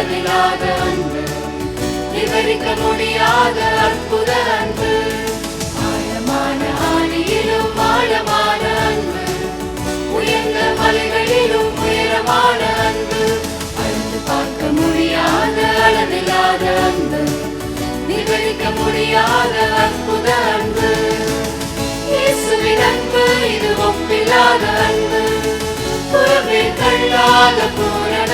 அளவில்லாத அன்பு விவரிக்க முடியாத அற்புத அன்பு. ஆழமான ஆணியிலும் ஆழமான அன்பு உயர்ந்த மலைகளிலும் உயரமான அன்பு. அழுந்து பார்க்க முடியாத அளவில்லாத அன்பு விவரிக்க முடியாத அற்புத அன்பு. இயேசுவின் அன்பு இது ஒப்பில்லாத அன்பு. புறமே தள்ளாத பூரண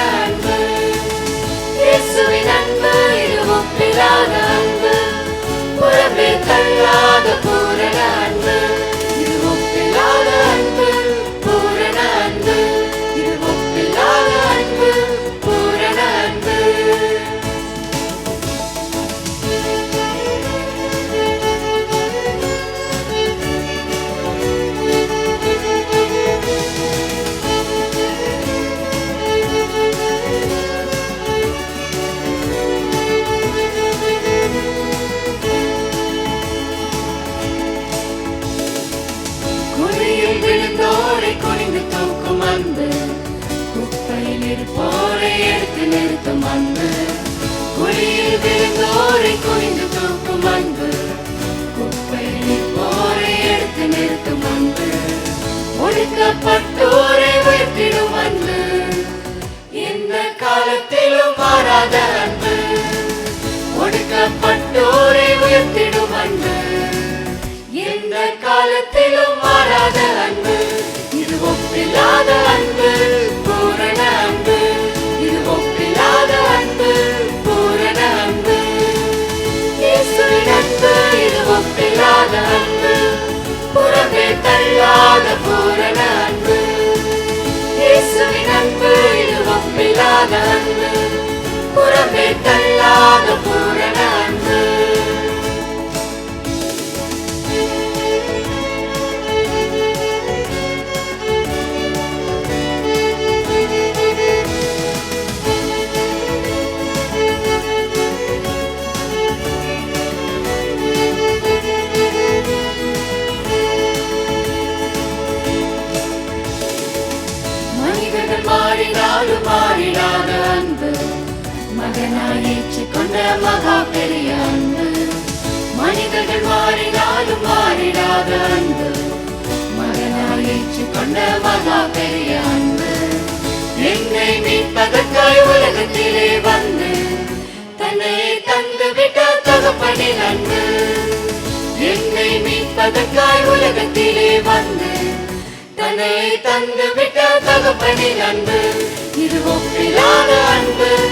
அன்பு குப்பையில் இருப்போரை எடுத்து நிறுத்தும் அன்பு. குழியில் விழுந்தோரை குனிந்து தூக்கும் அன்பு. குப்பையில் இருப்போரை எடுத்து நிறுத்தும் அன்பு. ஒடுக்கப்பட்டோரை உயர்த்திடும் அன்பு. எந்த காலத்திலும் மாறாத அன்பு. ஒடுக்கப்பட்டோரை உயர்த்திடும் அன்பு. எந்த காலத்திலும் மாறாத அன்பு. ஒப்பில்லாத மகனாய் ஏற்றுக்கொண்ட மகா பெரிய அன்பு. மனிதர்கள் மாறினாலும் மாறிடாத அன்பு. மகனாய் ஏற்றுக்கொண்ட மகா பெரிய அன்பு. என்னை மீட்பதற்காய் உலகத்திலே வந்து தன்னை தந்து விட்ட தகப்பனின் அன்பு. என்னை மீட்பதற்காய் உலகத்திலே வந்து தன்னை தந்து விட்ட தகப்பனின் அன்பு. இது ஒப்பில்லாத அன்பு.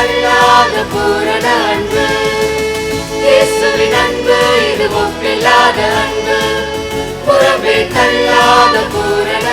அல்லாத தள்ளாத பூரண அன்பு. இயேசுவின் அன்பு இது ஒப்பில்லாத அன்பு. புறமே தள்ளாத பூரண